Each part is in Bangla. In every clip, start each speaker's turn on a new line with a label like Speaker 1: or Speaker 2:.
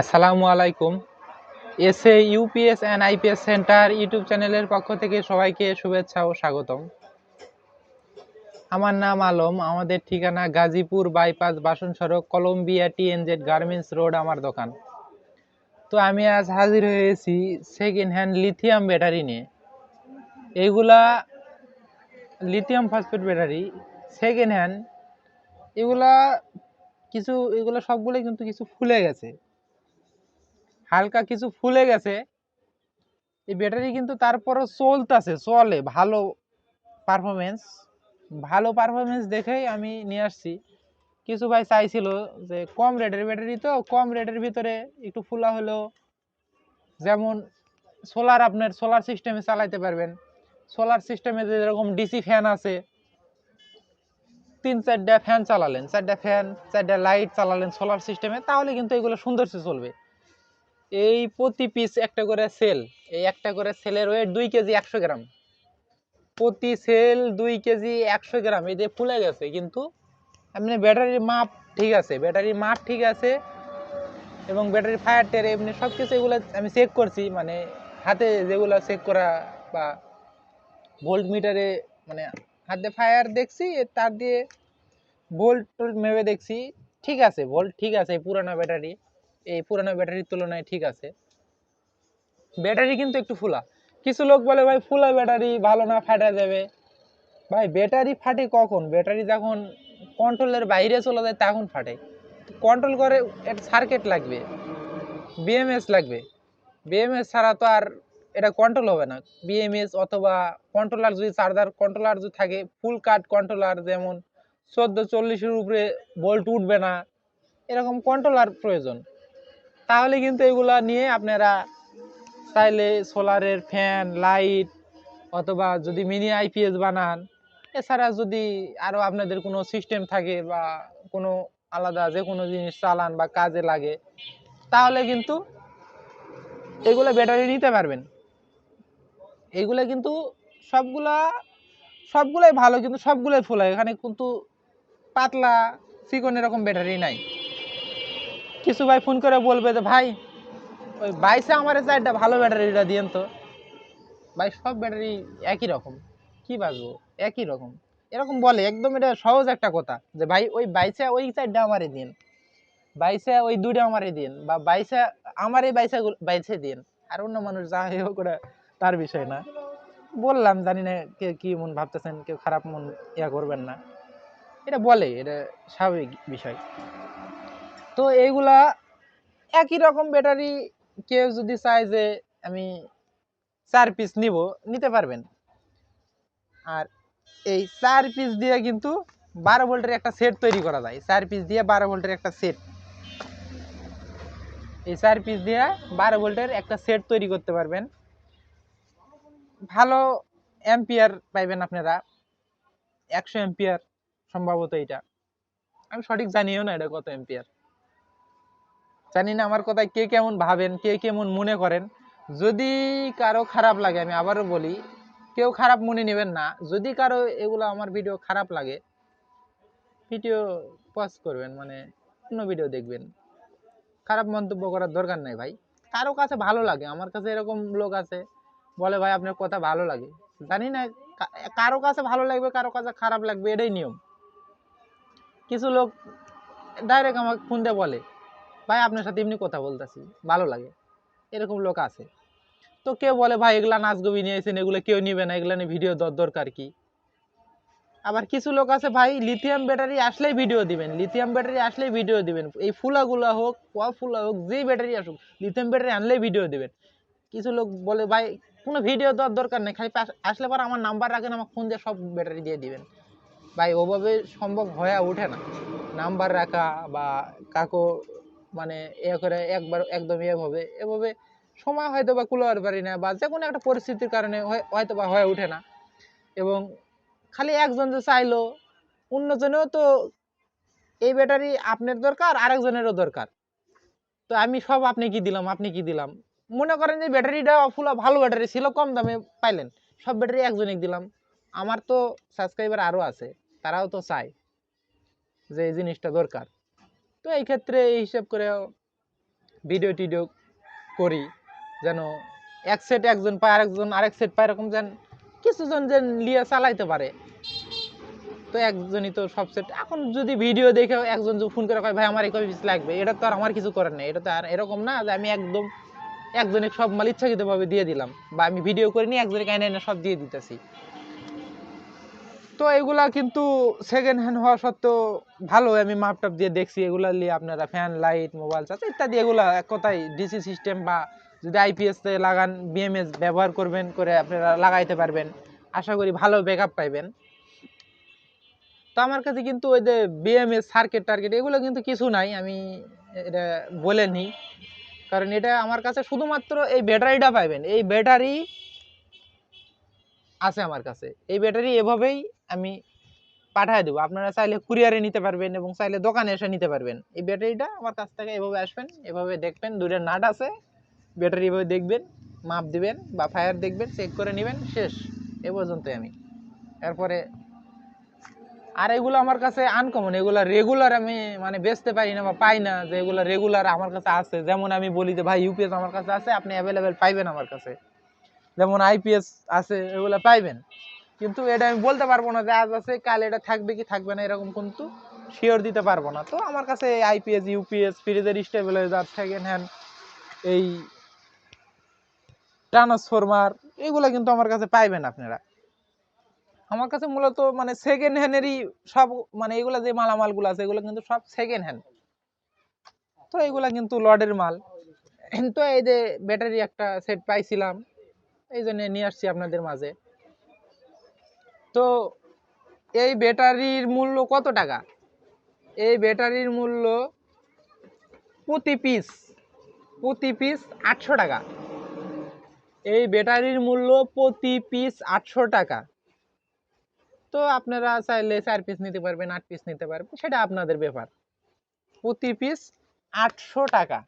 Speaker 1: আসসালামু আলাইকুম। SA UPS and IPS centre YouTube চ্যানেলের পক্ষ থেকে সবাইকে শুভেচ্ছা ও স্বাগতম। আমার নাম আলম, আমাদের ঠিকানা গাজীপুর বাইপাস বাসন সড়ক, কলম্বিয়া টিএনজেড গার্মেন্টস রোড, আমার দোকান। তো আমি আজ হাজির হয়েছি সেকেন্ড হ্যান্ড লিথিয়াম ব্যাটারি নিয়ে। এইগুলা lithium phosphate battery second hand এগুলা কিছু, এগুলো সবগুলোই কিন্তু কিছু ফুলে গেছে। হালকা কিছু ফুলে গেছে। এই ব্যাটারি কিন্তু তারপরও চলতেছে, চলে। ভালো পারফরমেন্স ভালো পারফরমেন্স দেখেই আমি নিয়ে আসছি। কিছু ভাই চাইছিল যে কম রেটের ব্যাটারি তো, কম রেটের ভিতরে একটু ফুলা হলেও যেমন সোলার আপনার সোলার সিস্টেমে চালাইতে পারবেন। সোলার সিস্টেমে যেরকম ডিসি ফ্যান আছে, তিন চারটা ফ্যান চালালেন, চারটা ফ্যান চারটা লাইট চালালেন সোলার সিস্টেমে তাহলে কিন্তু এগুলো সুন্দরসে চলবে। এই প্রতি পিস একটা করে সেল এই একটা করে সেলের ওয়েট দুই কেজি একশো গ্রাম। প্রতি সেল দুই কেজি একশো গ্রাম, এই যে ফুলে গেছে, কিন্তু এমনি ব্যাটারির মাপ ঠিক আছে ব্যাটারির মাপ ঠিক আছে, এবং ব্যাটারি ফায়ার টের এমনি সব কিছু এগুলো আমি চেক করছি মানে হাতে যেগুলো চেক করা বা ভোল্ট মিটারে মানে হাতে ফায়ার দেখছি, তার দিয়ে ভোল্ট টোল্ট মেপে দেখছি, ঠিক আছে ভোল্ট ঠিক আছে, পুরানো ব্যাটারি এই পুরানো ব্যাটারির তুলনায় ঠিক আছে। ব্যাটারি কিন্তু একটু ফুলা। কিছু লোক বলে, ভাই, ফুলা ব্যাটারি, ভালো না, ফাটা যাবে। ভাই, ব্যাটারি ফাটে কখন? ব্যাটারি যখন কন্ট্রোলের বাইরে চলে যায়, তখন ফাটে। কন্ট্রোল করে, একটা সার্কিট লাগবে। বিএমএস লাগবে। বিএমএস ছাড়া তো আর এটা কন্ট্রোল হবে না। বিএমএস অথবা কন্ট্রোলার যদি চার্জার কন্ট্রোলার যদি থাকে ফুল কাট কন্ট্রোলার যেমন, চোদ্দ চল্লিশের উপরে ভোল্ট উঠবে না। এরকম কন্ট্রোলার প্রয়োজন। তাহলে কিন্তু এগুলা নিয়ে আপনারা চাইলে সোলারের ফ্যান, লাইট অথবা যদি মিনি আইপিএস বানান, এছাড়া যদি আরও আপনাদের কোনো সিস্টেম থাকে বা কোনো আলাদা যে কোনো জিনিস চালান বা কাজে লাগে, তাহলে কিন্তু এগুলো ব্যাটারি নিতে পারবেন। এগুলো কিন্তু সবগুলা, সবগুলাই ভালো কিন্তু সবগুলাই ফুল হয়। এখানে কিন্তু পাতলা, চিকন এরকম ব্যাটারি নাই। কিছু ভাই ফোন করে বলবে যে, ভাই, ওই বাইসে আমার চারটা ভালো ব্যাটারিটা দিয়েন তো। ভাই, সব ব্যাটারি একই রকম। কি বাজবো? একই রকম। এরকম বলে, একদম এটা সহজ একটা কথা যে, ভাই, ওই বাইসে ওই চারটা আমারে দিন বাইসে ওই দুইটা আমারে দিন বা বাইসে আমার এই বাইসে বাইসে দিন আর অন্য মানুষ যা হোক ওটা তার বিষয় না। বললাম, জানি না কে কি মন ভাবতেছেন, কেউ খারাপ মন ইয়া করবেন না। এটা বলে, এটা স্বাভাবিক বিষয়। তো এইগুলা একই রকম ব্যাটারি কেউ যদি চায় যে আমি চার পিস নিব, নিতে পারবেন। আর এই চার পিস দিয়ে কিন্তু বারো ভোল্টের একটা সেট তৈরি করা যায়। চার পিস দিয়ে বারো ভোল্টের একটা সেট এই চার পিস দিয়ে বারো ভোল্টের একটা সেট তৈরি করতে পারবেন। ভালো অ্যাম্পিয়ার পাইবেন আপনারা। একশো অ্যাম্পিয়ার সম্ভবত এটা। আমি সঠিক জানিও না এটা কত অ্যাম্পিয়ার জানি না আমার কথায় কে কেমন ভাবেন, কে কেমন মনে করেন। যদি কারও খারাপ লাগে, আমি আবারও বলি, কেউ খারাপ মনে নেবেন না। যদি কারও এগুলো আমার ভিডিও খারাপ লাগে, ভিডিও পজ করবেন মানে অন্য ভিডিও দেখবেন। খারাপ মন্তব্য করার দরকার নাই ভাই। কারও কাছে ভালো লাগে, আমার কাছে এরকম লোক আছে, বলে ভাই আপনার কথা ভালো লাগে। জানি না কারও কাছে ভালো লাগবে, কারও কাছে খারাপ লাগবে, এটাই নিয়ম। কিছু লোক ডাইরেক্ট আমাকে ফোন দিয়ে বলে। ভাই, আপনার সাথে এমনি কথা বলতেছি, ভালো লাগে। এরকম লোক আছে। তো কেউ বলে, ভাই, এগুলা নাচগবি নিয়েছেন এগুলো কেউ নিবে না, এগুলা নিয়ে ভিডিও দরকার কি? আবার কিছু লোক আছে, ভাই লিথিয়াম ব্যাটারি আসলেই ভিডিও দিবেন লিথিয়াম ব্যাটারি আসলেই ভিডিও দিবেন। এই ফুলাগুলা হোক পোয়া ফুলা হোক, যেই ব্যাটারি আসুক লিথিয়াম ব্যাটারি আনলেই ভিডিও দিবেন। কিছু লোক বলে, ভাই, কোনো ভিডিও দেওয়ার দরকার নেই, খালি আসলে পর আমার নাম্বার রাখেন, আমার ফোন দিয়ে সব ব্যাটারি দিয়ে দিবেন। ভাই, ওভাবে সম্ভব হয়ে ওঠে না। নাম্বার রাখা বা কাকো মানে এ করে একবার একদম এভাবে এভাবে সময় হয়তো বা কুলোয়ার পারি না বা যে কোনো একটা পরিস্থিতির কারণে হয়- হয়তো বা হয়ে ওঠে না। এবং খালি একজন যে চাইলো, অন্যজনেও তো এই ব্যাটারি আপনার দরকার, আরেকজনেরও দরকার। তো আমি সব আপনি কি দিলাম, আপনি কি দিলাম। মনে করেন যে ব্যাটারিটা ফুলা ভালো ব্যাটারি ছিল, কম দামে পাইলেন। সব ব্যাটারি একজনে দিলাম। আমার তো সাবস্ক্রাইবার আরও আছে, তারাও তো চায় যে এই জিনিসটা দরকার। তো এই ক্ষেত্রে এই হিসাব করে ভিডিও টিডিও করি, যেন এক সেট একজন পায়, আরেকজন, আরেক সেট পায়, এরকম যেন কিছুজন যেন লিয়ে চালাইতে পারে। তো একজনই তো সব সেট এখন যদি ভিডিও দেখে একজন ফোন করে কয়, ভাই, আমার এই কপি লাগবে? এটা তো আর আমার কিছু করার নেই, এটা তো আর এরকম না যে আমি একদম একজনে সব মাল ইচ্ছাকৃতভাবে দিয়ে দিলাম, বা আমি ভিডিও করে নিয়ে একজনে কাইনে এনে সব দিয়ে দিতেছি। তো এগুলা কিন্তু সেকেন্ড হ্যান্ড হওয়া সত্ত্বেও ভালো, আমি মাপ টাপ দিয়ে দেখছি। এগুলা নিয়ে আপনারা ফ্যান লাইট মোবাইল চার্জ ইত্যাদি, এগুলা এক কথায় ডিসি সিস্টেম বা যদি আইপিএস লাগান বিএমএস ব্যবহার করবেন করে আপনারা লাগাইতে পারবেন। আশা করি ভালো ব্যাকআপ পাইবেন। তো আমার কাছে কিন্তু ওই যে বিএমএস সার্কিট টার্গেট এগুলো কিন্তু কিছু নাই, আমি এটা বলে নিই। কারণ এটা আমার কাছে শুধুমাত্র এই ব্যাটারিটা পাইবেন। এই ব্যাটারি আছে আমার কাছে। এই ব্যাটারি এভাবেই আমি পাঠিয়ে দেবো। আপনারা চাইলে কুরিয়ারে নিতে পারবেন এবং চাইলে দোকানে এসে নিতে পারবেন। এই ব্যাটারিটা আমার কাছ থেকে এভাবে আসবেন, এভাবে দেখবেন, দুইটা নাট আছে। ব্যাটারি এভাবে দেখবেন, মাপ দিবেন বা ফায়ার দেখবেন চেক করে নেবেন, শেষ। এ পর্যন্তই আমি। এরপরে আর এগুলো আমার কাছে আনকমন এগুলো রেগুলার আমি মানে বেচতে পারি না বা পাই না, যে এগুলো রেগুলার আমার কাছে আছে। যেমন আমি বলি যে, ভাই ইউপিএস আমার কাছে আছে, আপনি অ্যাভেলেবেল পাইবেন আমার কাছে। যেমন আইপিএস আছে, এগুলো পাইবেন। কিন্তু এটা আমি বলতে পারব না যে আজ আছে, কাল এটা থাকবে কি থাকবে না, এরকম কিন্তু শিওর দিতে পারব না। তো আমার কাছে আইপিএস ইউপিএস ফ্রিজের স্টেবিলাইজার সেকেন্ড হ্যান্ড এই ট্রান্সফরমার এগুলো কিন্তু আমার কাছে পাইবেন আপনারা। আমার কাছে মূলত মানে সেকেন্ড হ্যান্ডেরই সব মানে এগুলো যে মালামালগুলো আছে, এগুলো কিন্তু সব সেকেন্ড হ্যান্ড তো এগুলা কিন্তু লডের মাল। তো এই যে ব্যাটারি একটা সেট পাইছিলাম, এই জন্য নিয়ে আসছি আপনাদের মাঝে। তো এই ব্যাটারির মূল্য কত টাকা? এই ব্যাটারির মূল্য প্রতি পিস প্রতি পিস আটশো টাকা। এই ব্যাটারির মূল্য প্রতি পিস আটশো টাকা। তো আপনারা চাইলে চার পিস নিতে পারবেন, আট পিস নিতে পারবেন, সেটা আপনাদের ব্যাপার। প্রতি পিস আটশো টাকা।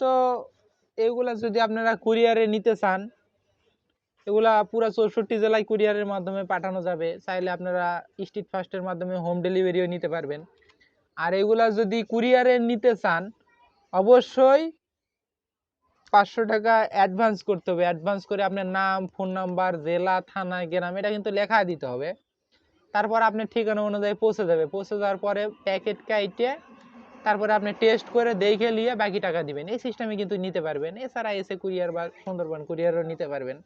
Speaker 1: তো এগুলা যদি আপনারা কুরিয়ারে নিতে চান এগুলা পুরো চৌষট্টি জেলায় কুরিয়ারের মাধ্যমে পাঠানো যাবে। চাইলে আপনারা স্ট্রিট ফাস্টের মাধ্যমে হোম ডেলিভারিও নিতে পারবেন। আর এগুলা যদি কুরিয়ারে নিতে চান, অবশ্যই পাঁচশো টাকা অ্যাডভান্স করতে হবে। অ্যাডভান্স করে আপনার নাম ফোন নাম্বার জেলা, থানা, গ্রাম, এটা কিন্তু লেখা দিতে হবে। তারপর আপনার ঠিকানা অনুযায়ী পৌঁছে যাবে। পৌঁছে যাওয়ার পরে প্যাকেট কাইটে তারপরে আপনি টেস্ট করে দেখে নিয়ে বাকি টাকা দিবেন। এই সিস্টেমে কিন্তু নিতে পারবেন। এছাড়া এসে কুরিয়ার বা সুন্দরবন কুরিয়ারও নিতে পারবেন।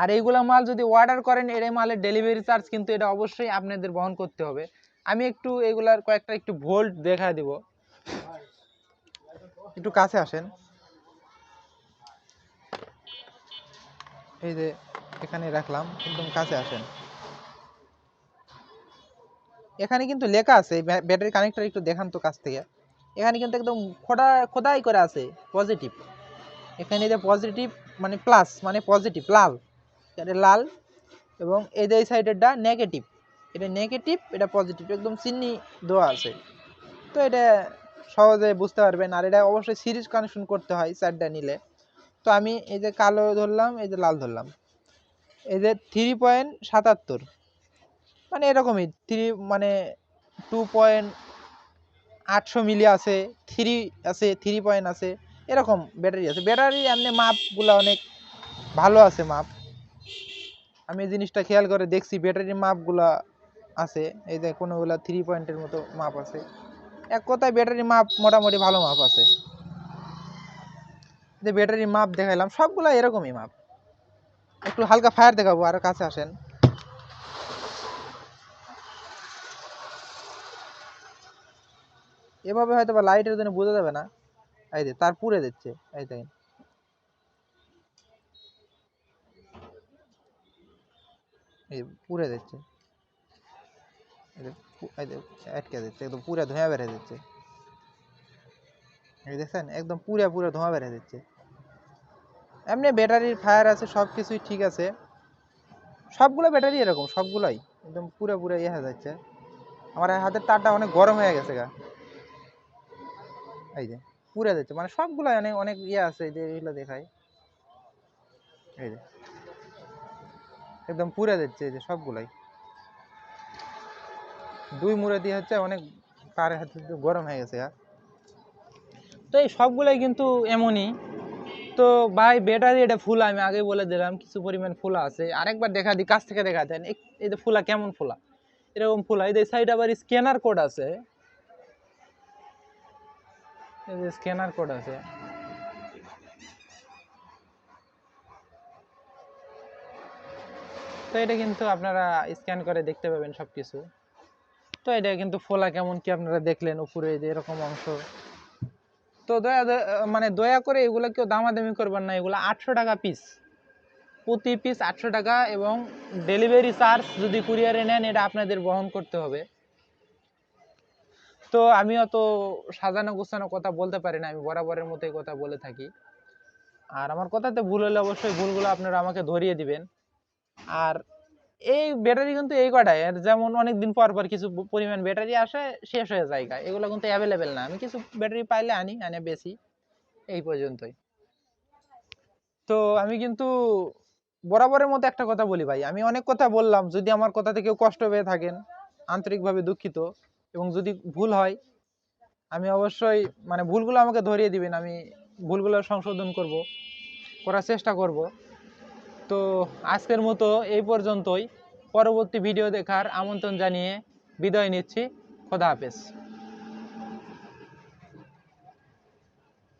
Speaker 1: আর এইগুলো মাল যদি অর্ডার করেন এর মালের ডেলিভারি চার্জ কিন্তু এটা অবশ্যই আপনাদের বহন করতে হবে। আমি একটু এগুলার কয়েকটা একটু ভোল্ট দেখা দিব। একটু কাছে আসেন। এই যে এখানে রাখলাম, একদম কাছে আসেন। এখানে কিন্তু লেখা আছে ব্যাটারি কানেক্টর একটু দেখান তো কাছ থেকে। এখানে কিন্তু একদম খোদা, খোদাই করে আছে পজিটিভ এখানে যে পজিটিভ মানে প্লাস মানে পজিটিভ লাল। এটা লাল এবং এই যে এই সাইডেরটা নেগেটিভ এটা নেগেটিভ এটা পজিটিভ একদম চিহ্নি দেওয়া আছে। তো এটা সহজে বুঝতে পারবেন। আর এটা অবশ্যই সিরিজ কানেকশন করতে হয় চারটা নিলে। তো আমি এই যে কালো ধরলাম, এই যে লাল ধরলাম। এই যে থ্রি পয়েন্ট সাতাত্তর। মানে এরকমই থ্রি মানে টু পয়েন্ট আটশো মিলি আছে থ্রি আছে থ্রি পয়েন্ট আছে, এরকম ব্যাটারি আছে। ব্যাটারি এমনি মাপগুলো অনেক ভালো আছে মাপ। আমি এই জিনিসটা খেয়াল করে দেখছি ব্যাটারির মাপগুলা আছে। এই যে কোনোগুলা থ্রি পয়েন্টের মতো মাপ আছে। এক কথায় ব্যাটারি মাপ মোটামুটি ভালো মাপ আছে। যে ব্যাটারির মাপ দেখাইলাম সবগুলা এরকমই মাপ একটু হালকা ফায়ার দেখাবো, আরও কাছে আসেন। এভাবে হয়তো বা লাইটের জন্য বোঝা যাবে না। এই যে, তার পুড়ে দিচ্ছে। এই দেখেন। এই পুড়ে দিচ্ছে। আটকে দিচ্ছে, একদম পুরো ধোঁয়া বেড়ে দিচ্ছে এই দেখছেন, একদম পুরা পুরা ধোঁয়া বেড়ে দিচ্ছে এমনি ব্যাটারির ফায়ার আছে, সব কিছুই ঠিক আছে। সবগুলো ব্যাটারি এরকম, সবগুলোই। একদম পুরো পুরো ইয়ে হয়ে যাচ্ছে। আমার হাতের তারটা অনেক গরম হয়ে গেছে গা। এই যে, পুড়ে যাচ্ছে। মানে সবগুলো অনেক অনেক ইয়ে আছে, এই যে এগুলো দেখায়। এই যে একদম পুড়ে যাচ্ছে এই যে সবগুলাই। দুই মুড়ে দিয়ে হচ্ছে অনেক তার হাতে গরম হয়ে গেছে আর তো এই সবগুলাই কিন্তু এমনই। তো ভাই ব্যাটারি এটা ফুল আমি আগে বলে দিলাম, কিছু পরিমাণ ফুলা আছে। আরেকবার দেখা দিই কাছ থেকে দেখা দেন এই যে ফুলা কেমন ফুলা? এরকম ফুলা। এই যে সাইড আবার স্ক্যানার কোড আছে। এই যে স্ক্যানার কোড আছে। তো এটা কিন্তু আপনারা স্ক্যান করে দেখতে পাবেন সবকিছু। তো এটা কিন্তু ফোলা কেমন কি আপনারা দেখলেন উপরে যে এরকম অংশ। তো দয়া- মানে দয়া করে এগুলো কেউ দামাদামি করবেন না, এগুলো আটশো টাকা পিস প্রতি পিস আটশো টাকা এবং ডেলিভারি চার্জ যদি কুরিয়ারে নেন, এটা আপনাদের বহন করতে হবে। তো আমি অত সাজানো গোছানো কথা বলতে পারি না, আমি বরাবরের মতোই কথা বলে থাকি। আর আমার কথাতে ভুল হলে অবশ্যই ভুলগুলো আপনারা আমাকে ধরিয়ে দিবেন। আর এই ব্যাটারি কিন্তু এই কটাই আর যেমন অনেক দিন পর পর কিছু পরিমাণ ব্যাটারি আসে, শেষ হয়ে যায়। এগুলো কিন্তু অ্যাভেলেবেল না। আমি কিছু ব্যাটারি পাইলে আনি, আনে বেশি। এই পর্যন্তই। তো আমি কিন্তু বরাবরের মতো একটা কথা বলি ভাই। আমি অনেক কথা বললাম, যদি আমার কথাতে কেউ কষ্ট পেয়ে থাকেন, আন্তরিকভাবে দুঃখিত এবং যদি ভুল হয়, আমি অবশ্যই মানে ভুলগুলো আমাকে ধরিয়ে দিবেন। আমি ভুলগুলো সংশোধন করব, করার চেষ্টা করব। তো আজকের মতো এই পর্যন্তই। পরবর্তী ভিডিও দেখার আমন্ত্রণ জানিয়ে বিদায় নিচ্ছি। খোদা হাফেজ।